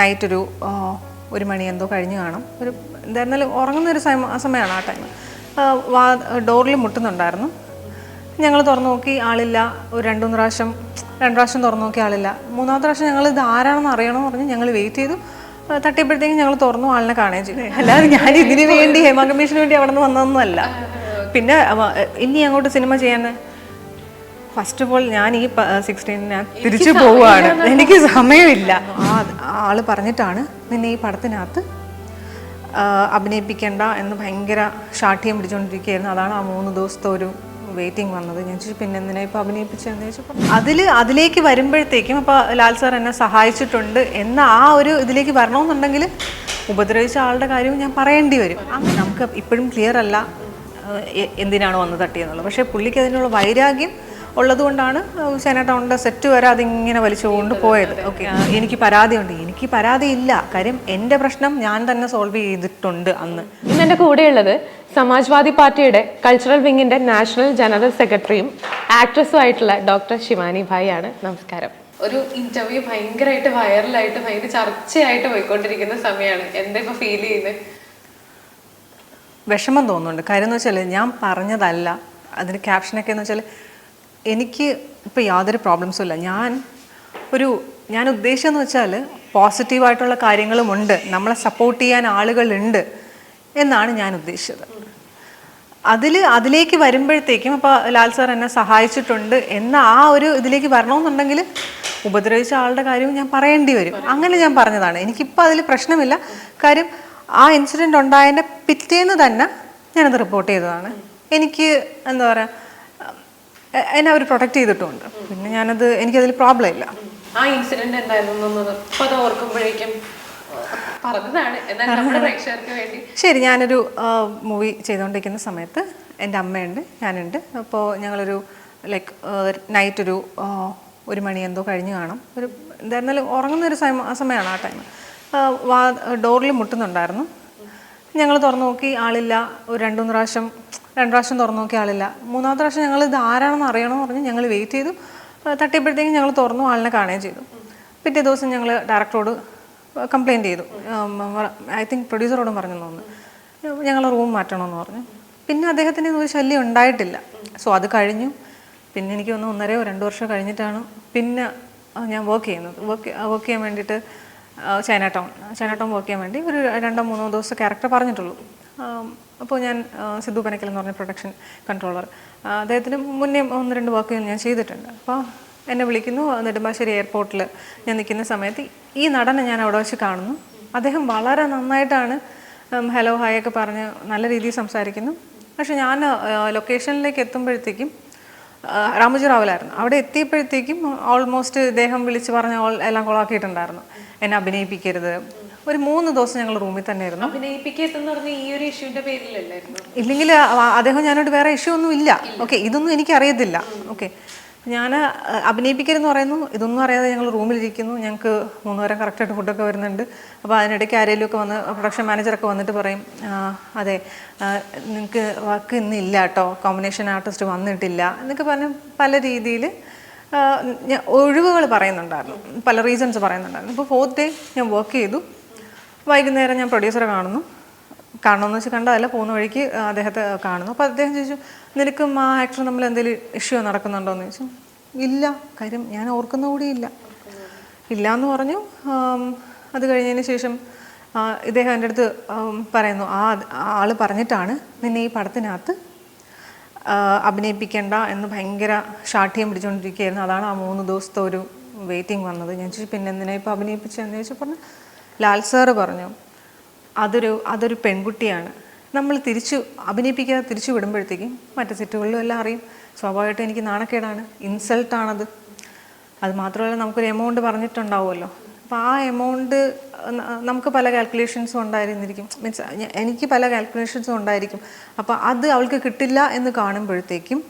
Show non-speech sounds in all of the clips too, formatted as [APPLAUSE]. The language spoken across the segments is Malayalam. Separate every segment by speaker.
Speaker 1: നൈറ്റ് ഒരു ഒരു മണി എന്തോ കഴിഞ്ഞ് കാണും. ഒരു എന്തായിരുന്നാലും ഉറങ്ങുന്ന ഒരു സമയ സമയമാണ് ആ ടൈം വാ ഡോറിൽ മുട്ടുന്നുണ്ടായിരുന്നു. ഞങ്ങൾ തുറന്നു നോക്കി ആളില്ല. ഒരു രണ്ടുമൂന്ന് പ്രാവശ്യം രണ്ട് പ്രാവശ്യം തുറന്നു നോക്കി ആളില്ല. മൂന്നാമത്തെ പ്രാവശ്യം ഞങ്ങൾ ഇത് ആരാണെന്ന് അറിയണമെന്ന് പറഞ്ഞ് ഞങ്ങൾ വെയിറ്റ് ചെയ്തു. തട്ടിയപ്പോഴത്തേക്കും ഞങ്ങൾ തുറന്നു ആളിനെ കാണുകയും ചെയ്തു. അല്ലാതെ ഞാൻ ഇതിനു വേണ്ടി ഹേമ കമ്മീഷന് വേണ്ടി അവിടെ നിന്ന് വന്നതൊന്നുമല്ല. പിന്നെ ഇനി അങ്ങോട്ട് സിനിമ ചെയ്യാൻ ഫസ്റ്റ് ഓഫ് ഓൾ ഞാൻ ഈ സിക്സ്റ്റീൻ തിരിച്ചു പോവുകയാണ് എനിക്ക് സമയമില്ല. ആ ആൾ പറഞ്ഞിട്ടാണ് നിന്നെ ഈ പടത്തിനകത്ത് അഭിനയിപ്പിക്കേണ്ട എന്ന് ഭയങ്കര ഷാഠ്യം പിടിച്ചുകൊണ്ടിരിക്കുകയായിരുന്നു അതാണ് ആ മൂന്ന് ദിവസത്തെ ഒരു വെയിറ്റിംഗ് വന്നത്. ഞാൻ ചോദിച്ചു പിന്നെ എന്തിനാ ഇപ്പോൾ അഭിനയിപ്പിച്ചതെന്ന്? ചോദിച്ചപ്പോൾ അതിൽ അതിലേക്ക് വരുമ്പോഴത്തേക്കും അപ്പോൾ ലാൽ സാർ എന്നെ സഹായിച്ചിട്ടുണ്ട് എന്ന ആ ഒരു ഇതിലേക്ക് വരണമെന്നുണ്ടെങ്കിൽ ഉപദ്രവിച്ച ആളുടെ കാര്യവും ഞാൻ പറയേണ്ടി വരും. അങ്ങനെ നമുക്ക് ഇപ്പോഴും ക്ലിയർ അല്ല എന്തിനാണ് വന്ന് തട്ടിയെന്നുള്ളത്. പക്ഷേ പുള്ളിക്ക് അതിനുള്ള വൈരാഗ്യം ഉള്ളതുകൊണ്ടാണ് സേന ടൗണിന്റെ സെറ്റ് വരെ അതിങ്ങനെ വലിച്ചുകൊണ്ട് പോയത്. ഓക്കെ എനിക്ക് പരാതിയുണ്ട്. എനിക്ക് പരാതിയില്ല. കാര്യം എന്റെ പ്രശ്നം ഞാൻ തന്നെ സോൾവ് ചെയ്തിട്ടുണ്ട് അന്ന്.
Speaker 2: ഇന്ന് എന്റെ കൂടെയുള്ളത് സമാജ്വാദി പാർട്ടിയുടെ കൾച്ചറൽ വിങ്ങിന്റെ നാഷണൽ ജനറൽ സെക്രട്ടറിയും ആക്ട്രസും ആയിട്ടുള്ള ഡോക്ടർ ശിവാനി ഭായ് ആണ് നമസ്കാരം. ഒരു ഇന്റർവ്യൂ ഭയങ്കരമായിട്ട് വൈറലായിട്ട് ഭയങ്കര ചർച്ചയായിട്ട് പോയിക്കൊണ്ടിരിക്കുന്ന സമയമാണ് എന്താ ഇപ്പൊ ഫീൽ ചെയ്യുന്നത്
Speaker 1: വിഷമം തോന്നുന്നുണ്ട്. കാര്യം എന്ന് വെച്ചാൽ ഞാൻ പറഞ്ഞതല്ല. അതിന് ക്യാപ്ഷനൊക്കെ എന്ന് വെച്ചാൽ എനിക്ക് ഇപ്പോൾ യാതൊരു പ്രോബ്ലംസും ഇല്ല. ഞാൻ ഒരു ഞാൻ ഉദ്ദേശിച്ചതെന്ന് വെച്ചാൽ പോസിറ്റീവായിട്ടുള്ള കാര്യങ്ങളുമുണ്ട് നമ്മളെ സപ്പോർട്ട് ചെയ്യാൻ ആളുകളുണ്ട് എന്നാണ് ഞാൻ ഉദ്ദേശിച്ചത്. അതിൽ അതിലേക്ക് വരുമ്പോഴത്തേക്കും അപ്പോൾ ലാൽ സാർ എന്നെ സഹായിച്ചിട്ടുണ്ട് എന്ന ആ ഒരു ഇതിലേക്ക് വരണമെന്നുണ്ടെങ്കിൽ ഉപദ്രവിച്ച ആളുടെ കാര്യവും ഞാൻ പറയേണ്ടി വരും. അങ്ങനെ ഞാൻ പറഞ്ഞതാണ്. എനിക്കിപ്പോൾ അതിൽ പ്രശ്നമില്ല. കാര്യം ആ ഇൻസിഡന്റ് ഉണ്ടായതിന്റെ പിറ്റേന്ന് തന്നെ ഞാനത് റിപ്പോർട്ട് ചെയ്തതാണ്. എനിക്ക് എന്താ പറയുക എന്നെ അവർ പ്രൊട്ടക്ട് ചെയ്തിട്ടുമുണ്ട് പിന്നെ ഞാനത് എനിക്കതിൽ പ്രോബ്ലം ഇല്ല.
Speaker 2: ആ ഇൻസിഡന്റ് എന്തായിരുന്നു ഓർക്കുമ്പോഴേക്കും
Speaker 1: ശരി ഞാനൊരു മൂവി ചെയ്തുകൊണ്ടിരിക്കുന്ന സമയത്ത് എന്റെ അമ്മയുണ്ട് ഞാനുണ്ട്. അപ്പോൾ ഞങ്ങളൊരു ലൈക്ക് നൈറ്റ് ഒരു ഒരു മണി എന്തോ കഴിഞ്ഞ് കാണും. ഒരു എന്തായിരുന്നാലും ഉറങ്ങുന്ന ഒരു സമയ സമയമാണ് ആ ടൈം വാ ഡോറിൽ മുട്ടുന്നുണ്ടായിരുന്നു. ഞങ്ങൾ തുറന്നു നോക്കി ആളില്ല. ഒരു രണ്ടു മൂന്ന് പ്രാവശ്യം രണ്ട് പ്രാവശ്യം തുറന്നു നോക്കിയ ആളില്ല. മൂന്നാമത്തെ പ്രാവശ്യം ഞങ്ങൾ ഇത് ആരാണെന്ന് അറിയണമെന്ന് പറഞ്ഞ് ഞങ്ങൾ വെയിറ്റ് ചെയ്തു. തട്ടിയപ്പോഴത്തേക്കും ഞങ്ങൾ തുറന്നു ആളിനെ കാണുകയും ചെയ്തു. പിറ്റേ ദിവസം ഞങ്ങൾ ഡയറക്ടറോട് കംപ്ലയിന്റ് ചെയ്തു. ഐ തിങ്ക് പ്രൊഡ്യൂസറോടും പറഞ്ഞു തോന്നുന്നു. ഞങ്ങൾ റൂം മാറ്റണമെന്ന് പറഞ്ഞു. പിന്നെ അദ്ദേഹത്തിന് ഒരു ശല്യം ഉണ്ടായിട്ടില്ല. സോ അത് കഴിഞ്ഞു. പിന്നെ എനിക്ക് ഒന്ന് ഒന്നരയോ രണ്ട് വർഷം കഴിഞ്ഞിട്ടാണ് പിന്നെ ഞാൻ വർക്ക് ചെയ്യുന്നത്. വർക്ക് വർക്ക് ചെയ്യാൻ വേണ്ടിയിട്ട് China town China town work ചെയ്യാൻ വേണ്ടി ഒരു രണ്ടോ മൂന്നോ ദിവസം ക്യാരക്ടർ പറഞ്ഞിട്ടുള്ളൂ. അപ്പോൾ ഞാൻ സിദ്ധു പനക്കൽ എന്ന് പറഞ്ഞ പ്രൊഡക്ഷൻ കൺട്രോളർ അദ്ദേഹത്തിന് മുന്നേ ഒന്ന് രണ്ട് വർക്കുകൾ ഞാൻ ചെയ്തിട്ടുണ്ട്. അപ്പോൾ എന്നെ വിളിക്കുന്നു നെടുമ്പാശ്ശേരി എയർപോർട്ടിൽ ഞാൻ നിൽക്കുന്ന സമയത്ത് ഈ നടനെ ഞാൻ അവിടെ വെച്ച് കാണുന്നു. അദ്ദേഹം വളരെ നന്നായിട്ടാണ് ഹലോ ഹായ് ഒക്കെ പറഞ്ഞ് നല്ല രീതിയിൽ സംസാരിക്കുന്നു. പക്ഷെ ഞാൻ ലൊക്കേഷനിലേക്ക് എത്തുമ്പോഴത്തേക്കും രാമുജി റാവലായിരുന്നു അവിടെ എത്തിയപ്പോഴത്തേക്കും ഓൾമോസ്റ്റ് ഇദ്ദേഹം വിളിച്ച് പറഞ്ഞ എല്ലാം കൊളാക്കിയിട്ടുണ്ടായിരുന്നു എന്നെ അഭിനയിപ്പിക്കരുത് ഒരു മൂന്ന് ദിവസം ഞങ്ങൾ റൂമിൽ തന്നെ ആയിരുന്നു ഇല്ലെങ്കിൽ അദ്ദേഹം ഞാനോട് വേറെ ഇഷ്യൂ ഒന്നും ഇല്ല. ഓക്കെ ഇതൊന്നും എനിക്ക് അറിയത്തില്ല ഓക്കെ ഞാൻ അഭിനയിപ്പിക്കരുതെന്ന് പറയുന്നു. ഇതൊന്നും അറിയാതെ ഞങ്ങൾ റൂമിലിരിക്കുന്നു. ഞങ്ങൾക്ക് മൂന്ന് വരം കറക്റ്റായിട്ട് ഫുഡൊക്കെ വരുന്നുണ്ട്. അപ്പോൾ അതിനിടയ്ക്ക് ആരെങ്കിലും ഒക്കെ വന്ന് പ്രൊഡക്ഷൻ മാനേജറൊക്കെ വന്നിട്ട് പറയും അതെ നിങ്ങൾക്ക് വർക്ക് ഇന്നില്ല കേട്ടോ കോമ്പിനേഷൻ ആർട്ടിസ്റ്റ് വന്നിട്ടില്ല. എന്നൊക്കെ പറഞ്ഞ് പല രീതിയിൽ ഒഴിവുകൾ പറയുന്നുണ്ടായിരുന്നു. പല റീസൺസ് പറയുന്നുണ്ടായിരുന്നു. ഇപ്പോൾ ഫോർത്ത് ഡേ ഞാൻ വർക്ക് ചെയ്തു. വൈകുന്നേരം ഞാൻ പ്രൊഡ്യൂസറെ കാണുന്നു. കാണണമെന്ന് വെച്ച് കണ്ടതല്ല പോകുന്ന വഴിക്ക് അദ്ദേഹത്തെ കാണുന്നു. അപ്പോൾ അദ്ദേഹം ചോദിച്ചു നിനക്കും ആ ആക്ടറും തമ്മിൽ എന്തെങ്കിലും ഇഷ്യൂ നടക്കുന്നുണ്ടോ എന്ന് ചോദിച്ചു ഇല്ല കാര്യം ഞാൻ ഓർക്കുന്ന കൂടിയില്ല ഇല്ല. എന്ന് പറഞ്ഞു. അത് കഴിഞ്ഞതിന് ശേഷം ഇദ്ദേഹം എന്റെ അടുത്ത് പറയുന്നു ആ ആൾ പറഞ്ഞിട്ടാണ് നിന്നെ ഈ പടത്തിനകത്ത് അഭിനയിപ്പിക്കേണ്ട എന്ന് ഭയങ്കര ഷാഠ്യം പിടിച്ചുകൊണ്ടിരിക്കുകയായിരുന്നു അതാണ് ആ മൂന്ന് ദിവസത്തെ ഒരു വെയിറ്റിംഗ് വന്നത്. ഞാൻ ചോദിച്ചു പിന്നെ എന്തിനാ ഇപ്പോൾ അഭിനയിപ്പിച്ചതെന്ന്? ചോദിച്ചു പറഞ്ഞു ലാൽ സാറ് പറഞ്ഞു അതൊരു അതൊരു പെൺകുട്ടിയാണ്. നമ്മൾ തിരിച്ചു അഭിനയിപ്പിക്കാതെ തിരിച്ചു വിടുമ്പോഴത്തേക്കും മറ്റു സെറ്റുകളിലും എല്ലാം അറിയും. സ്വാഭാവികമായിട്ടും എനിക്ക് നാണക്കേടാണ്. ഇൻസൾട്ടാണത്. അത് മാത്രമല്ല നമുക്കൊരു എമൗണ്ട് പറഞ്ഞിട്ടുണ്ടാവുമല്ലോ. അപ്പോൾ ആ എമൗണ്ട് നമുക്ക് പല കാൽക്കുലേഷൻസും ഉണ്ടായിരുന്നിരിക്കും. മീൻസ് എനിക്ക് പല കാൽക്കുലേഷൻസും ഉണ്ടായിരിക്കും. അപ്പോൾ അത് അവൾക്ക് കിട്ടില്ല എന്ന് കാണുമ്പോഴത്തേക്കും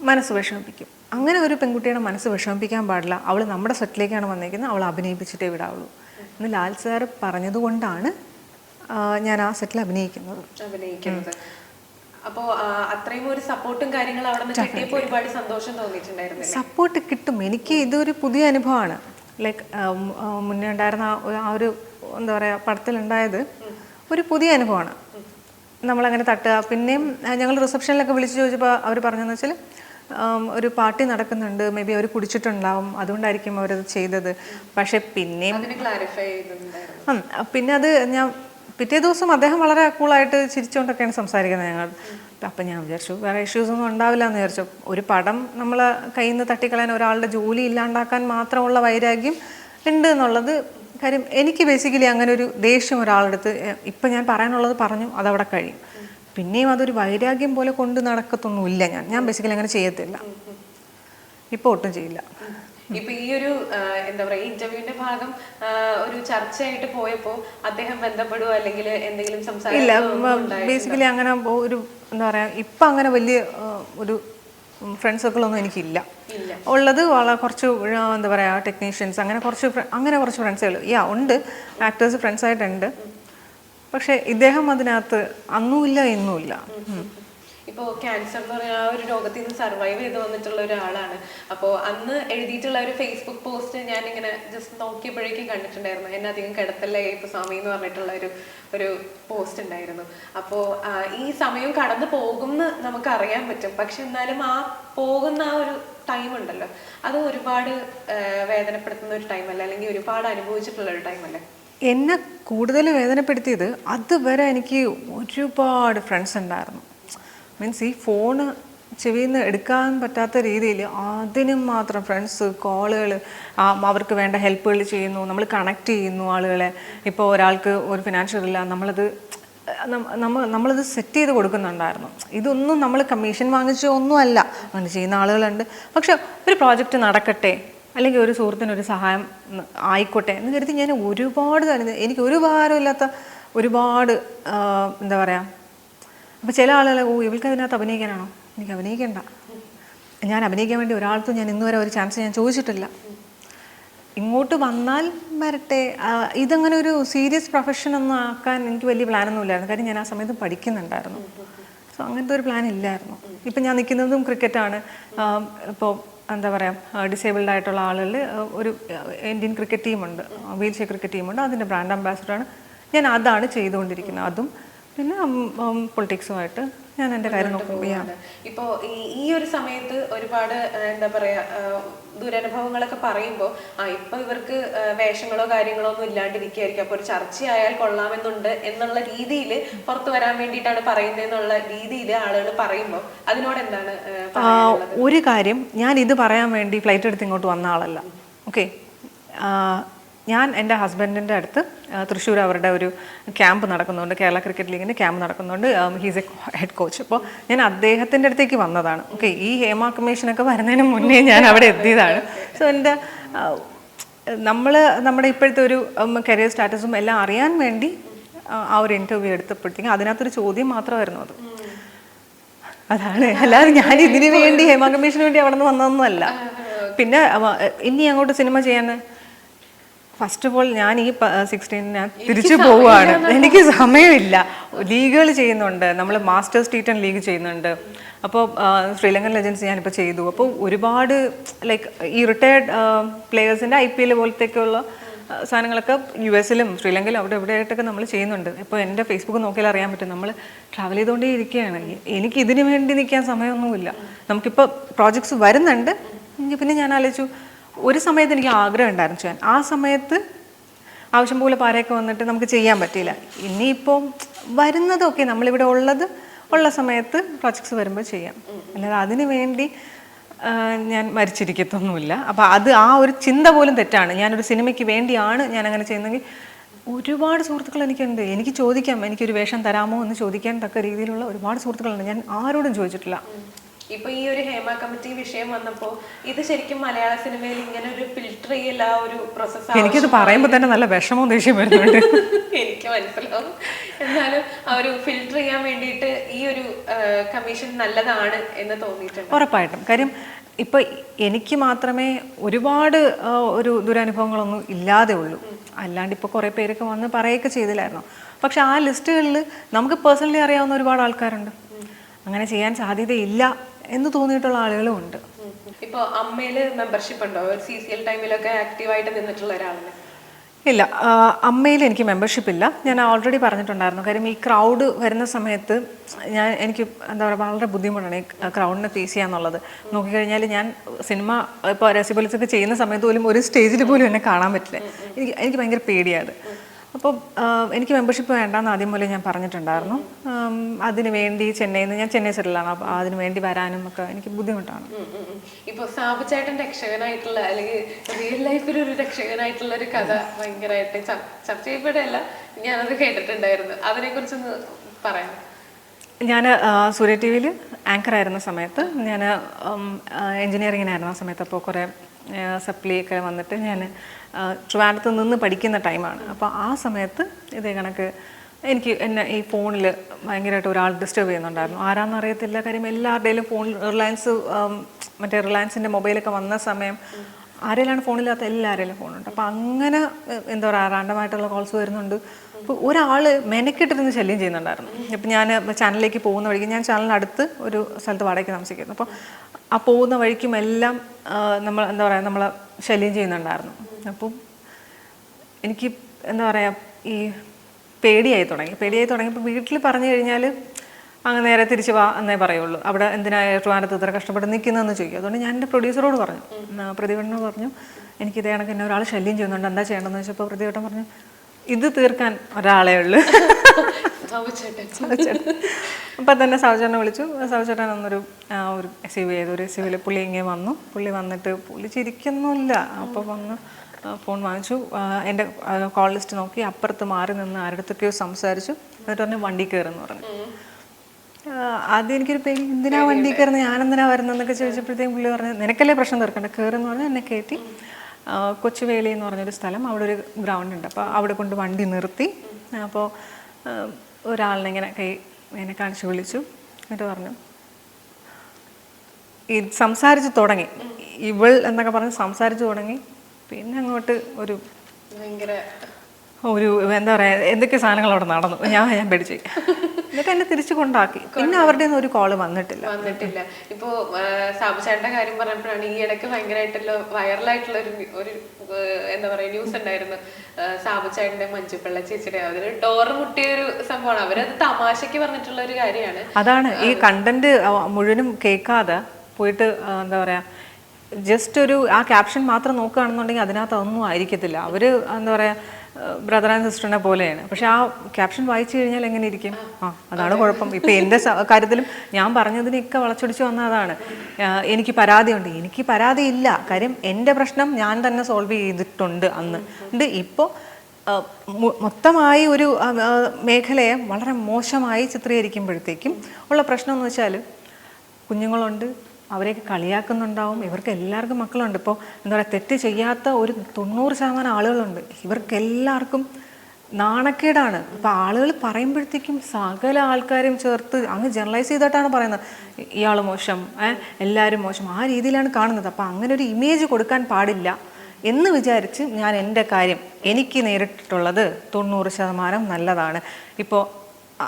Speaker 1: മനസ്സ് വിഷമിപ്പിക്കും. അങ്ങനെ ഒരു പെൺകുട്ടിയുടെ മനസ്സ് വിഷമിപ്പിക്കാൻ പാടില്ല. അവൾ നമ്മുടെ സെറ്റിലേക്കാണ് വന്നേക്കുന്നത്. അവൾ അഭിനയിപ്പിച്ചിട്ടേ വിടാവുള്ളൂ. എന്ന് ലാൽ സാർ പറഞ്ഞതുകൊണ്ടാണ് ഞാൻ ആ സെറ്റിൽ അഭിനയിക്കുന്നത്.
Speaker 2: അഭിനയിക്കുന്നത്. അത്രയും ഒരു സപ്പോർട്ടും കാര്യങ്ങളും അവിടെ നിന്ന് കിട്ടിയപ്പോ ഒരുപാട് സന്തോഷം
Speaker 1: സപ്പോർട്ട് കിട്ടും. എനിക്ക് ഇതൊരു പുതിയ അനുഭവമാണ്. ലൈക്ക് മുന്നേ ഉണ്ടായിരുന്ന ആ ഒരു- എന്താ പറയുക പടത്തിലുണ്ടായത് ഒരു പുതിയ അനുഭവമാണ്. നമ്മളങ്ങനെ തട്ടുക. പിന്നെയും ഞങ്ങൾ റിസപ്ഷനിലൊക്കെ വിളിച്ച് ചോദിച്ചപ്പോൾ അവർ പറഞ്ഞതെന്ന് വെച്ചാൽ ഒരു പാർട്ടി നടക്കുന്നുണ്ട്. മേ ബി അവർ കുടിച്ചിട്ടുണ്ടാവും. അതുകൊണ്ടായിരിക്കും അവരത് ചെയ്തത്. പക്ഷെ പിന്നെയും പിന്നെ അത് ഞാൻ പിറ്റേ ദിവസം അദ്ദേഹം വളരെ കൂളായിട്ട് ചിരിച്ചുകൊണ്ടൊക്കെയാണ് സംസാരിക്കുന്നത് ഞങ്ങൾ. അപ്പം ഞാൻ വിചാരിച്ചു വേറെ ഇഷ്യൂസ് ഒന്നും ഉണ്ടാവില്ല എന്ന് വിചാരിച്ചു. ഒരു പടം നമ്മൾ കയ്യിൽ നിന്ന് തട്ടിക്കളയാൻ ഒരാളുടെ ജോലി ഇല്ലാണ്ടാക്കാൻ മാത്രമുള്ള വൈരാഗ്യം ഉണ്ട് എന്നുള്ളത് കാര്യം എനിക്ക് ബേസിക്കലി അങ്ങനെ ഒരു ദേഷ്യം ഒരാളെടുത്ത് ഇപ്പം ഞാൻ പറയാനുള്ളത് പറഞ്ഞു അതവിടെ കഴിയും. പിന്നെയും അതൊരു വൈരാഗ്യം പോലെ കൊണ്ട് നടക്കത്തൊന്നുമില്ല ഞാൻ. ഞാൻ ബേസിക്കലി അങ്ങനെ ചെയ്യത്തില്ല. ഇപ്പോൾ ഒട്ടും ചെയ്യില്ല.
Speaker 2: ഇപ്പൊ ഈ ഒരു എന്താ പറയാ ഇന്റർവ്യൂവിന്റെ ഭാഗം ഒരു ചർച്ചയായിട്ട് പോയപ്പോ അദ്ദേഹം ബന്ധപ്പെടുവോ? അല്ലെങ്കിൽ എന്തെങ്കിലും
Speaker 1: ഇല്ല ബേസിക്കലി അങ്ങനെ ഒരു എന്താ പറയാ ഇപ്പൊ അങ്ങനെ വലിയ ഒരു ഫ്രണ്ട് സർക്കിളൊന്നും എനിക്കില്ല. ഉള്ളത് വളരെ കുറച്ച് എന്താ പറയാ ടെക്നീഷ്യൻസ് അങ്ങനെ കുറച്ച് അങ്ങനെ കുറച്ച് ഫ്രണ്ട്സുകൾ യാ ഉണ്ട്. ആക്ടേഴ്സ് ഫ്രണ്ട്സ് ആയിട്ടുണ്ട്. പക്ഷെ ഇദ്ദേഹം അതിനകത്ത് അന്നുമില്ല ഇന്നുമില്ല. ഇപ്പോൾ
Speaker 2: ഇപ്പോ ക്യാൻസർ എന്ന് പറയുന്ന ആ ഒരു രോഗത്തിൽ നിന്ന് സർവൈവ് ചെയ്ത് വന്നിട്ടുള്ള ഒരാളാണ്. അപ്പോൾ അന്ന് എഴുതിയിട്ടുള്ള ഒരു ഫേസ്ബുക്ക് പോസ്റ്റ് ഞാൻ ഇങ്ങനെ ജസ്റ്റ് നോക്കിയപ്പോഴേക്കും കണ്ടിട്ടുണ്ടായിരുന്നു. എന്നെ അധികം കിടത്തല്ലേ ഇപ്പൊ സ്വാമി എന്ന് പറഞ്ഞിട്ടുള്ള ഒരു ഒരു പോസ്റ്റ് ഉണ്ടായിരുന്നു. അപ്പോൾ ഈ സമയം കടന്നു പോകുമെന്ന് നമുക്ക് അറിയാൻ പറ്റും. പക്ഷെ എന്നാലും ആ പോകുന്ന ആ ഒരു ടൈം ഉണ്ടല്ലോ. അത് ഒരുപാട് വേദനപ്പെടുത്തുന്ന ഒരു ടൈമല്ല അല്ലെങ്കിൽ ഒരുപാട് അനുഭവിച്ചിട്ടുള്ള ഒരു ടൈമല്ലേ
Speaker 1: എന്നെ കൂടുതൽ വേദനപ്പെടുത്തിയത് അതുവരെ എനിക്ക് ഒരുപാട് ഫ്രണ്ട്സ് ഉണ്ടായിരുന്നു. മീൻസ് ഈ ഫോണ് ചെവിയിൽ നിന്ന് എടുക്കാൻ പറ്റാത്ത രീതിയിൽ അതിനും മാത്രം ഫ്രണ്ട്സ് കോളുകൾ അവർക്ക് വേണ്ട ഹെൽപ്പുകൾ ചെയ്യുന്നു നമ്മൾ കണക്ട് ചെയ്യുന്നു ആളുകളെ. ഇപ്പോൾ ഒരാൾക്ക് ഒരു ഫിനാൻഷ്യൽ ഇല്ല നമ്മളത് നമ്മൾ നമ്മ നമ്മളത് സെറ്റ് ചെയ്ത് കൊടുക്കുന്നുണ്ടായിരുന്നു. ഇതൊന്നും നമ്മൾ കമ്മീഷൻ വാങ്ങിച്ച ഒന്നുമല്ല അങ്ങനെ ചെയ്യുന്ന ആളുകളുണ്ട്. പക്ഷെ ഒരു പ്രോജക്റ്റ് നടക്കട്ടെ. അല്ലെങ്കിൽ ഒരു സുഹൃത്തിനൊരു സഹായം ആയിക്കോട്ടെ എന്ന് കരുതി ഞാൻ ഒരുപാട് തന്നെ എനിക്ക് ഒരു ഭാരമില്ലാത്ത ഒരുപാട് എന്താ പറയുക അപ്പോൾ ചില ആളുകൾ ഓ ഇവൾക്ക് അതിനകത്ത് അഭിനയിക്കാനാണോ? എനിക്ക് അഭിനയിക്കേണ്ട. ഞാൻ അഭിനയിക്കാൻ വേണ്ടി ഒരാൾക്കും ഞാൻ ഇന്ന് വരെ ഒരു ചാൻസ് ഞാൻ ചോദിച്ചിട്ടില്ല. ഇങ്ങോട്ട് വന്നാൽ വരട്ടെ. ഇതങ്ങനെ ഒരു സീരിയസ് പ്രൊഫഷൻ ഒന്നും ആക്കാൻ എനിക്ക് വലിയ പ്ലാനൊന്നും ഇല്ലായിരുന്നു. കാര്യം ഞാൻ ആ സമയത്ത് പഠിക്കുന്നുണ്ടായിരുന്നു. സോ അങ്ങനത്തെ ഒരു പ്ലാൻ ഇല്ലായിരുന്നു. ഇപ്പം ഞാൻ നിൽക്കുന്നതും ക്രിക്കറ്റാണ് ഇപ്പോൾ എന്താ പറയുക ഡിസേബിൾഡ് ആയിട്ടുള്ള ആളുകൾ ഒരു ഇന്ത്യൻ ക്രിക്കറ്റ് ടീമുണ്ട് വീൽ ചെയർ ക്രിക്കറ്റ് ടീമുണ്ട് അതിന്റെ ബ്രാൻഡ് അംബാസിഡറാണ് ഞാൻ അതാണ് ചെയ്തുകൊണ്ടിരിക്കുന്നത്. അതും പിന്നെ പൊളിറ്റിക്സുമായിട്ട് ഞാൻ എന്റെ കാര്യം നോക്കും
Speaker 2: ഇപ്പോൾ ഇപ്പോ ഈ ഒരു സമയത്ത് ഒരുപാട് എന്താ പറയാ ആ, ദുരനുഭവങ്ങളൊക്കെ പറയുമ്പോൾ ആ ഇപ്പൊ ഇവർക്ക് വേഷങ്ങളോ കാര്യങ്ങളോ ഒന്നും ഇല്ലാണ്ടിരിക്കുകയായിരിക്കും. അപ്പൊ ഒരു ചർച്ചയായാൽ കൊള്ളാമെന്നുണ്ട് എന്നുള്ള രീതിയിൽ പുറത്തു വരാൻ വേണ്ടിയിട്ടാണ് പറയുന്നത് എന്നുള്ള രീതിയിൽ ആളുകൾ പറയുമ്പോൾ അതിനോട് എന്താണ്?
Speaker 1: ഒരു കാര്യം ഞാൻ ഇത് പറയാൻ വേണ്ടി ഫ്ലൈറ്റ് എടുത്ത് ഇങ്ങോട്ട് വന്ന ആളല്ല. ഓക്കെ? ഞാൻ എന്റെ ഹസ്ബൻഡിന്റെ അടുത്ത് തൃശ്ശൂർ അവരുടെ ഒരു ക്യാമ്പ് നടക്കുന്നുണ്ട്. കേരള ക്രിക്കറ്റ് ലീഗിന്റെ ക്യാമ്പ് നടക്കുന്നുണ്ട്. ഹീസ് എ ഹെഡ് കോച്ച് അപ്പോൾ ഞാൻ അദ്ദേഹത്തിന്റെ അടുത്തേക്ക് വന്നതാണ്. ഓക്കെ ഈ ഹേമ കമ്മീഷനൊക്കെ വരുന്നതിന് മുന്നേ ഞാൻ അവിടെ എത്തിയതാണ്. സോ എന്റെ നമ്മൾ നമ്മുടെ ഇപ്പോഴത്തെ ഒരു കരിയർ സ്റ്റാറ്റസും എല്ലാം അറിയാൻ വേണ്ടി ആ, ഒരു ഇന്റർവ്യൂ എടുത്തപ്പോഴത്തേക്കും അതിനകത്തൊരു ചോദ്യം മാത്രമായിരുന്നു അത്. അതാണ്. അല്ലാതെ ഞാൻ ഇതിനു വേണ്ടി ഹേമ കമ്മീഷന് വേണ്ടി അവിടെ നിന്ന് വന്നതൊന്നുമല്ല പിന്നെ ഇനി അങ്ങോട്ട് സിനിമ ചെയ്യാൻ ഫസ്റ്റ് ഓഫ് ഓൾ ഞാൻ ഈ സിക്സ്റ്റീൻ ഞാൻ തിരിച്ചു പോവുകയാണ് എനിക്ക് സമയമില്ല. ലീഗുകൾ ചെയ്യുന്നുണ്ട്. നമ്മൾ മാസ്റ്റേഴ്സ് ടി ടെൻ ലീഗ് ചെയ്യുന്നുണ്ട് അപ്പോൾ ശ്രീലങ്കൻ ലെജൻസ് ഞാനിപ്പോൾ ചെയ്തു. അപ്പോൾ ഒരുപാട് ലൈക്ക് ഈ റിട്ടയർഡ് പ്ലേയേഴ്സിന്റെ ഐ പി എൽ പോലത്തേക്കുള്ള സാധനങ്ങളൊക്കെ യു എസിലും ശ്രീലങ്കയിലും അവിടെ എവിടെ ആയിട്ടൊക്കെ നമ്മൾ ചെയ്യുന്നുണ്ട്. ഇപ്പോൾ എന്റെ ഫേസ്ബുക്ക് നോക്കിയാൽ അറിയാൻ പറ്റും. നമ്മൾ ട്രാവൽ ചെയ്തുകൊണ്ടേ ഇരിക്കുകയാണ്. എനിക്ക് ഇതിനു വേണ്ടി നിൽക്കാൻ സമയമൊന്നുമില്ല. നമുക്കിപ്പോൾ പ്രോജക്ട്സ് വരുന്നുണ്ട്. പിന്നെ ഞാൻ ആലോചിച്ചു ഒരു സമയത്ത് എനിക്ക് ആഗ്രഹം ഉണ്ടായിരുന്നു ചെയ്യാൻ ആ സമയത്ത് ആവശ്യം പോലെ പാരയൊക്കെ വന്നിട്ട് നമുക്ക് ചെയ്യാൻ പറ്റിയില്ല. ഇനിയിപ്പോൾ വരുന്നതൊക്കെ നമ്മളിവിടെ ഉള്ളത് ഉള്ള സമയത്ത് പ്രോജക്ട്സ് വരുമ്പോൾ ചെയ്യാം. അല്ലാതെ അതിനു വേണ്ടി ഞാൻ മരിച്ചിരിക്കത്തൊന്നുമില്ല. അപ്പോൾ അത് ആ ഒരു ചിന്ത പോലും തെറ്റാണ്. ഞാനൊരു സിനിമയ്ക്ക് വേണ്ടിയാണ് ഞാൻ അങ്ങനെ ചെയ്യുന്നതെങ്കിൽ ഒരുപാട് സുഹൃത്തുക്കൾ എനിക്കുണ്ട്. എനിക്ക് ചോദിക്കാം എനിക്കൊരു വേഷം തരാമോ എന്ന് ചോദിക്കാൻ തക്ക രീതിയിലുള്ള ഒരുപാട് സുഹൃത്തുക്കളുണ്ട്. ഞാൻ ആരോടും ചോദിച്ചിട്ടില്ല.
Speaker 2: ഇപ്പൊ ഈ ഒരു ഹേമ കമ്മിറ്റി വിഷയം വന്നപ്പോ ഇത് ശരിക്കും മലയാള സിനിമയിൽ ഇങ്ങനെ ഒരു ഫിൽട്ടർ ചെയ്യൽ ആ ഒരു പ്രോസസ്
Speaker 1: എനിക്കിത് പറയുമ്പോൾ തന്നെ നല്ല വിഷമവും ദേഷ്യം വരുന്നുണ്ട്. [LAUGHS]
Speaker 2: എനിക്ക് മനസ്സിലാവും. എന്നാലും ആ ഒരു ഫിൽട്ടർ ചെയ്യാൻ വേണ്ടിയിട്ട് ഈ ഒരു കമ്മീഷൻ നല്ലതാണ് എന്ന് തോന്നിയിട്ടുണ്ട്.
Speaker 1: ഉറപ്പായിട്ടും. കാര്യം ഇപ്പൊ എനിക്ക് മാത്രമേ ഒരുപാട് ഒരു ദുരനുഭവങ്ങളൊന്നും ഇല്ലാതെ ഉള്ളൂ. അല്ലാണ്ട് ഇപ്പോൾ കുറേ പേരൊക്കെ വന്ന് പറയുകയൊക്കെ ചെയ്തില്ലായിരുന്നു? പക്ഷെ ആ ലിസ്റ്റുകളിൽ നമുക്ക് പേഴ്സണലി അറിയാവുന്ന ഒരുപാട് ആൾക്കാരുണ്ട്. അങ്ങനെ ചെയ്യാൻ സാധ്യതയില്ല എന്ന് തോന്നിയിട്ടുള്ള ആളുകളും ഉണ്ട്.
Speaker 2: ഇപ്പൊ അമ്മയിൽ മെമ്പർഷിപ്പ് ഉണ്ടോ? സി സി എൽ ടൈമിലൊക്കെ ആക്റ്റീവായിട്ട് നിന്നിട്ടുള്ള ഒരാളാണ്
Speaker 1: ഇല്ല. അമ്മയിൽ എനിക്ക് മെമ്പർഷിപ്പ് ഇല്ല. ഞാൻ ഓൾറെഡി പറഞ്ഞിട്ടുണ്ടായിരുന്നു. കാര്യം ഈ ക്രൗഡ് വരുന്ന സമയത്ത് ഞാൻ എനിക്ക് എന്താ പറയുക വളരെ ബുദ്ധിമുട്ടാണ് ഈ ക്രൗഡിനെ ഫേസ് ചെയ്യാന്നുള്ളത്. നോക്കിക്കഴിഞ്ഞാൽ ഞാൻ സിനിമ ഇപ്പോൾ രസിപൊലിസൊക്കെ ചെയ്യുന്ന സമയത്ത് പോലും ഒരു സ്റ്റേജിൽ പോലും എന്നെ കാണാൻ പറ്റില്ല. എനിക്ക് എനിക്ക് ഭയങ്കര പേടിയാണ് അപ്പോൾ എനിക്ക് മെമ്പർഷിപ്പ് വേണ്ടാന്ന് ആദ്യം മുതലേ ഞാൻ പറഞ്ഞിട്ടുണ്ടായിരുന്നു. അതിനു വേണ്ടി ചെന്നൈയിൽ നിന്ന് ഞാൻ ചെന്നൈ സെറ്റിലാണ്. അപ്പോൾ അതിന് വേണ്ടി വരാനും ഒക്കെ എനിക്ക് ബുദ്ധിമുട്ടാണ്.
Speaker 2: ഇപ്പോൾ സാബുചേട്ടൻ രക്ഷകനായിട്ടുള്ള അല്ലെങ്കിൽ റിയൽ ലൈഫിൽ ഒരു രക്ഷകനായിട്ടുള്ള ഒരു കഥ ഭയങ്കരമായിട്ട് ചർ- ചർച്ച ചെയ്യപ്പെടല്ല ഞാനത് കേട്ടിട്ടുണ്ടായിരുന്നു. അതിനെ കുറിച്ചൊന്ന് പറയാം
Speaker 1: ഞാൻ സൂര്യ ടി വിയിൽ ആങ്കർ ആയിരുന്ന സമയത്ത് ഞാൻ എൻജിനീയറിങ്ങിനായിരുന്ന സമയത്ത് അപ്പോൾ കുറേ സപ്ലി ഒക്കെ വന്നിട്ട് ഞാൻ ട്രിവാൻഡത്ത് നിന്ന് പഠിക്കുന്ന ടൈമാണ്. അപ്പോൾ ആ സമയത്ത് ഇതേ കണക്ക് എനിക്ക് എന്നെ ഈ ഫോണിൽ ഭയങ്കരമായിട്ട് ഒരാൾ ഡിസ്റ്റർബ് ചെയ്യുന്നുണ്ടായിരുന്നു. ആരാന്ന് അറിയത്തില്ല. കാര്യം എല്ലാവരുടെയും ഫോണിൽ റിലയൻസ് മറ്റേ റിലയൻസിന്റെ മൊബൈലൊക്കെ വന്ന സമയം ആരെയിലാണ് ഫോണില്ലാത്ത എല്ലാവരെയും ഫോണുണ്ട്. അപ്പോൾ അങ്ങനെ എന്താ പറയുക റാൻഡമായിട്ടുള്ള കോൾസ് വരുന്നുണ്ട്. അപ്പോൾ ഒരാൾ മെനക്കെട്ടിരുന്ന് ശല്യം ചെയ്യുന്നുണ്ടായിരുന്നു. അപ്പോൾ ഞാൻ ചാനലിലേക്ക് പോകുന്ന വഴിക്ക് ഞാൻ ചാനലിനടുത്ത് ഒരു സ്ഥലത്ത് വാടകയ്ക്ക് താമസിക്കുന്നു. അപ്പോൾ ആ പോകുന്ന വഴിക്കും എല്ലാം നമ്മൾ എന്താ പറയുക നമ്മൾ ശല്യം ചെയ്യുന്നുണ്ടായിരുന്നു. അപ്പം എനിക്ക് എന്താ പറയുക ഈ പേടിയായി തുടങ്ങി. പേടിയായി തുടങ്ങിയപ്പോൾ വീട്ടിൽ പറഞ്ഞു കഴിഞ്ഞാൽ അങ്ങ് നേരെ തിരിച്ച് വാ എന്നേ പറയുള്ളൂ. അവിടെ എന്തിനാ ട്രിവാൻഡത്ത് ഇത്ര കഷ്ടപ്പെട്ട് നിൽക്കുന്നതെന്ന് ചോദിക്കും. അതുകൊണ്ട് ഞാൻ എന്റെ പ്രൊഡ്യൂസറോട് പറഞ്ഞു. ആ, പറഞ്ഞു എനിക്ക് ഇതേ കണക്ക് എന്നെ ഒരാൾ ശല്യം ചെയ്യുന്നുണ്ട്. എന്താ ചെയ്യേണ്ടതെന്ന് വെച്ചപ്പോൾ പ്രതിഭട്ടൻ പറഞ്ഞു ഇത് തീർക്കാൻ ഒരാളേ ഉള്ളൂ. അപ്പം തന്നെ സൗചേട്ടനെ വിളിച്ചു. സൗചേട്ടൻ അന്നൊരു ആ, ഒരു റിസീവ് ചെയ്തു. ഒരു റിസീവിൽ പുള്ളി ഇങ്ങനെ വന്നു. പുള്ളി വന്നിട്ട് പുള്ളി ചിരിക്കുന്നില്ല അപ്പോൾ വന്ന് ഫോൺ വാങ്ങിച്ചു. എന്റെ കോൾ ലിസ്റ്റ് നോക്കി. അപ്പുറത്ത് മാറി നിന്ന് ആരുടെത്തൊക്കെയോ സംസാരിച്ചു. എന്നിട്ട് പറഞ്ഞു വണ്ടി കയറുന്നു പറഞ്ഞു. ആദ്യം എനിക്കൊരു പേര് എന്തിനാ വണ്ടി കയറുന്നത് ഞാൻ എന്തിനാ വരുന്നതെന്നൊക്കെ ചോദിച്ചപ്പോഴത്തേക്കും പുള്ളി പറഞ്ഞു നിനക്കല്ലേ പ്രശ്നം തീർക്കണ്ട കയറുന്നു പറഞ്ഞാൽ എന്നെ കയറ്റി. കൊച്ചുവേലി കൊച്ചുവേളി എന്ന് പറഞ്ഞൊരു സ്ഥലം. അവിടെ ഒരു ഗ്രൗണ്ട് ഉണ്ട്. അപ്പോൾ അവിടെ കൊണ്ട് വണ്ടി നിർത്തി. അപ്പോൾ ഒരാളിനെ ഇങ്ങനെ കൈ എന്നെ കാണിച്ച് വിളിച്ചു. എന്നിട്ട് പറഞ്ഞു ഈ സംസാരിച്ച് തുടങ്ങി. ഇവൾ എന്നൊക്കെ പറഞ്ഞ് സംസാരിച്ച് തുടങ്ങി. പിന്നെ അങ്ങോട്ട് ഒരു
Speaker 2: ഭയങ്കര
Speaker 1: ഒരു എന്താ പറയുക എന്തൊക്കെ സാധനങ്ങൾ അവിടെ നടന്നു. ഞാൻ ഞാൻ പേടിച്ചു. എന്നിട്ട് എന്നെ തിരിച്ചു കൊണ്ടാക്കി. പിന്നെ അവരുടെ ഒന്നും ഒരു കോൾ വന്നിട്ടില്ല.
Speaker 2: വന്നിട്ടില്ല. ഇപ്പോ സാബുചേട്ടന്റെ കാര്യം പറഞ്ഞപ്പോഴാണ് ഈ ഇടയ്ക്ക് ഭയങ്കരമായിട്ടുള്ള വൈറലായിട്ടുള്ള ഒരു ഒരു എന്താ പറയാ ന്യൂസ് ഉണ്ടായിരുന്നു. സാബുചേട്ടന്റെ മഞ്ജുപിള്ള ചേച്ചിയുടെ. അതൊരു ഡോറ് മുട്ടിയ ഒരു സംഭവമാണ്. അവരത് തമാശക്ക് പറഞ്ഞിട്ടുള്ള ഒരു കാര്യമാണ്.
Speaker 1: അതാണ്. ഈ കണ്ടന്റ് മുഴുവനും കേൾക്കാതെ പോയിട്ട് എന്താ പറയാ ജസ്റ്റ് ഒരു ആ ക്യാപ്ഷൻ മാത്രം നോക്കുകയാണെന്നുണ്ടെങ്കിൽ അതിനകത്ത് ഒന്നും ആയിരിക്കത്തില്ല. അവർ എന്താ പറയാ ബ്രദർ ആൻഡ് സിസ്റ്ററിനെ പോലെയാണ്. പക്ഷെ ആ ക്യാപ്ഷൻ വായിച്ചു കഴിഞ്ഞാൽ എങ്ങനെ ഇരിക്കും? ആ അതാണ് കുഴപ്പം. ഇപ്പൊ എന്റെ കാര്യത്തിലും ഞാൻ പറഞ്ഞതിനൊക്കെ വളച്ചൊടിച്ച് വന്ന അതാണ് എനിക്ക് പരാതിയുണ്ട്. എനിക്ക് പരാതി ഇല്ല കാര്യം എന്റെ പ്രശ്നം ഞാൻ തന്നെ സോൾവ് ചെയ്തിട്ടുണ്ട് അന്ന്. ഉണ്ട്. ഇപ്പോൾ മൊത്തമായി ഒരു മേഖലയെ വളരെ മോശമായി ചിത്രീകരിക്കുമ്പോഴത്തേക്കും ഉള്ള പ്രശ്നം എന്ന് വെച്ചാൽ കുഞ്ഞുങ്ങളുണ്ട്. അവരെയൊക്കെ കളിയാക്കുന്നുണ്ടാവും. ഇവർക്ക് എല്ലാവർക്കും മക്കളുണ്ട്. ഇപ്പോൾ എന്താ പറയുക തെറ്റ് ചെയ്യാത്ത ഒരു തൊണ്ണൂറ് ശതമാനം ആളുകളുണ്ട്. ഇവർക്ക് എല്ലാവർക്കും നാണക്കേടാണ്. അപ്പോൾ ആളുകൾ പറയുമ്പോഴത്തേക്കും സകല ആൾക്കാരും ചേർത്ത് അങ്ങ് ജനറലൈസ് ചെയ്തിട്ടാണ് പറയുന്നത്. ഇയാൾ മോശം എല്ലാവരും മോശം. ആ രീതിയിലാണ് കാണുന്നത്. അപ്പോൾ അങ്ങനെ ഒരു ഇമേജ് കൊടുക്കാൻ പാടില്ല എന്ന് വിചാരിച്ച് ഞാൻ എന്റെ കാര്യം എനിക്ക് നേരിട്ടിട്ടുള്ളത് തൊണ്ണൂറ് ശതമാനം നല്ലതാണ്. ഇപ്പോൾ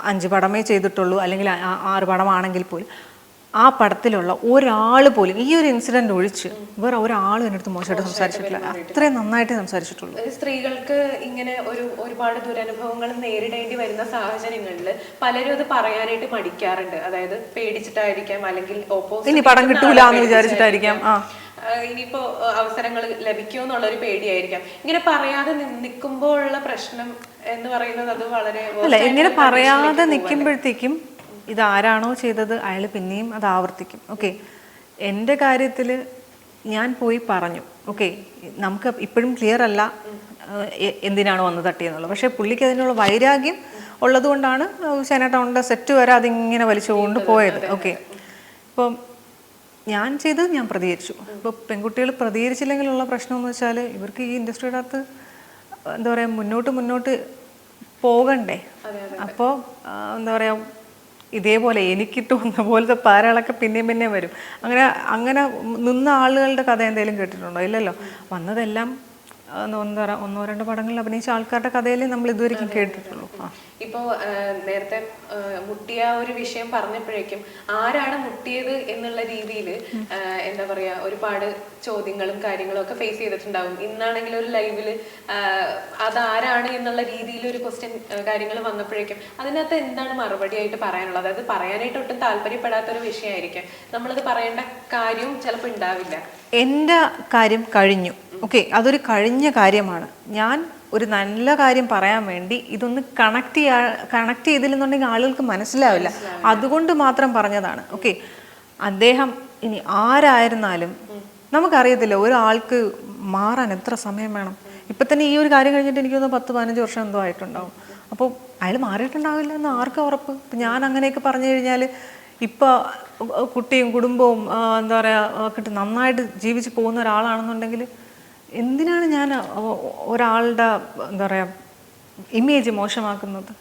Speaker 1: അഞ്ച് പടമേ ചെയ്തിട്ടുള്ളൂ. അല്ലെങ്കിൽ ആറ് പടമാണെങ്കിൽ പോലും. ആ പടത്തിലുള്ള ഒരാൾ പോലും ഈ ഒരു ഇൻസിഡന്റ് ഒഴിച്ച് വേറെ ഒരാൾ എന്റെ അടുത്ത് മോശമായിട്ട് സംസാരിച്ചിട്ടില്ല. അത്രയും നന്നായിട്ട് സംസാരിച്ചിട്ടുള്ളൂ.
Speaker 2: സ്ത്രീകൾക്ക് ഇങ്ങനെ ഒരു ഒരുപാട് ദുരനുഭവങ്ങൾ നേരിടേണ്ടി വരുന്ന സാഹചര്യങ്ങളിൽ പലരും അത് പറയാനായിട്ട് മടിക്കാറുണ്ട്. അതായത് പേടിച്ചിട്ടായിരിക്കാം അല്ലെങ്കിൽ
Speaker 1: ഇനി പടം കിട്ടൂല എന്ന് വിചാരിച്ചിട്ടായിരിക്കാം. ആ.
Speaker 2: ഇനിയിപ്പോ അവസരങ്ങൾ ലഭിക്കുമോ എന്നുള്ളൊരു പേടിയായിരിക്കാം. ഇങ്ങനെ പറയാതെ നിൽക്കുമ്പോഴുള്ള പ്രശ്നം എന്ന് പറയുന്നത് അത് വളരെ
Speaker 1: അല്ല ഇങ്ങനെ പറയാതെ നിൽക്കുമ്പോഴത്തേക്കും ഇത് ആരാണോ ചെയ്തത് അയാൾ പിന്നെയും അത് ആവർത്തിക്കും. ഓക്കെ എന്റെ കാര്യത്തിൽ ഞാൻ പോയി പറഞ്ഞു. ഓക്കെ നമുക്ക് ഇപ്പോഴും ക്ലിയർ അല്ല എന്തിനാണ് വന്ന് തട്ടിയെന്നുള്ളത്. പക്ഷേ പുള്ളിക്ക് അതിനുള്ള വൈരാഗ്യം ഉള്ളതുകൊണ്ടാണ് ചൈന ടൗണിന്റെ സെറ്റ് വരെ അതിങ്ങനെ വലിച്ചുകൊണ്ട് പോയത്. ഓക്കെ ഇപ്പം ഞാൻ ചെയ്തത് ഞാൻ പ്രതികരിച്ചു. ഇപ്പോൾ പെൺകുട്ടികൾ പ്രതികരിച്ചില്ലെങ്കിലുള്ള പ്രശ്നം എന്ന് വെച്ചാൽ ഇവർക്ക് ഈ ഇൻഡസ്ട്രിയുടെ അകത്ത് എന്താ പറയുക മുന്നോട്ട് മുന്നോട്ട് പോകണ്ടേ? അപ്പോൾ എന്താ പറയുക ഇതേപോലെ എനിക്ക് തോന്നുന്ന പോലത്തെ പാരകളൊക്കെ പിന്നെയും പിന്നെയും വരും. അങ്ങനെ അങ്ങനെ നിന്ന ആളുകളുടെ കഥ എന്തെങ്കിലും കേട്ടിട്ടുണ്ടോ? ഇല്ലല്ലോ. വന്നതെല്ലാം പറയുക ഒന്നോ രണ്ടോ പടങ്ങളിൽ അഭിനയിച്ച ആൾക്കാരുടെ കഥയിലേ നമ്മൾ ഇതുവരെയും കേട്ടിട്ടുള്ളൂ. ഇപ്പോൾ
Speaker 2: ഇപ്പോ നേരത്തെ മുട്ടിയ ഒരു വിഷയം പറഞ്ഞപ്പോഴേക്കും ആരാണ് മുട്ടിയത് എന്നുള്ള രീതിയിൽ എന്താ പറയാ ഒരുപാട് ചോദ്യങ്ങളും കാര്യങ്ങളും ഒക്കെ ഫേസ് ചെയ്തിട്ടുണ്ടാവും. ഇന്നാണെങ്കിൽ ഒരു ലൈവിൽ അതാരാണ് എന്നുള്ള രീതിയിൽ ഒരു ക്വസ്റ്റ്യൻ കാര്യങ്ങൾ വന്നപ്പോഴേക്കും അതിനകത്ത് എന്താണ് മറുപടി ആയിട്ട് പറയാനുള്ളത്? അതായത് പറയാനായിട്ട് ഒട്ടും താല്പര്യപ്പെടാത്ത ഒരു വിഷയമായിരിക്കും. നമ്മളത് പറയേണ്ട കാര്യവും ചിലപ്പോൾ ഉണ്ടാവില്ല.
Speaker 1: എന്റെ കാര്യം കഴിഞ്ഞു. ഓക്കെ അതൊരു കഴിഞ്ഞ കാര്യമാണ്. ഞാൻ ഒരു നല്ല കാര്യം പറയാൻ വേണ്ടി ഇതൊന്ന് കണക്ട് ചെയ്യാ കണക്ട് ചെയ്തില്ലെന്നുണ്ടെങ്കിൽ ആളുകൾക്ക് മനസ്സിലാവില്ല. അതുകൊണ്ട് മാത്രം പറഞ്ഞതാണ്. ഓക്കെ അദ്ദേഹം ഇനി ആരായിരുന്നാലും നമുക്കറിയത്തില്ല ഒരാൾക്ക് മാറാൻ എത്ര സമയം വേണം. ഇപ്പം തന്നെ ഈ ഒരു കാര്യം കഴിഞ്ഞിട്ട് എനിക്ക് തോന്നുന്നു പത്ത് പതിനഞ്ച് വർഷം എന്തോ ആയിട്ടുണ്ടാവും. അപ്പോൾ അയാൾ മാറിയിട്ടുണ്ടാവില്ല എന്ന് ആർക്കും ഉറപ്പ്? ഇപ്പം ഞാൻ അങ്ങനെയൊക്കെ പറഞ്ഞു കഴിഞ്ഞാൽ ഇപ്പോൾ കുട്ടിയും കുടുംബവും എന്താ പറയുക ഒക്കെ നന്നായിട്ട് ജീവിച്ച് പോകുന്ന ഒരാളാണെന്നുണ്ടെങ്കിൽ എന്തിനാണ് ഞാൻ ഒരാളുടെ എന്താ പറയുക ഇമേജ് മോശമാക്കുന്നത്?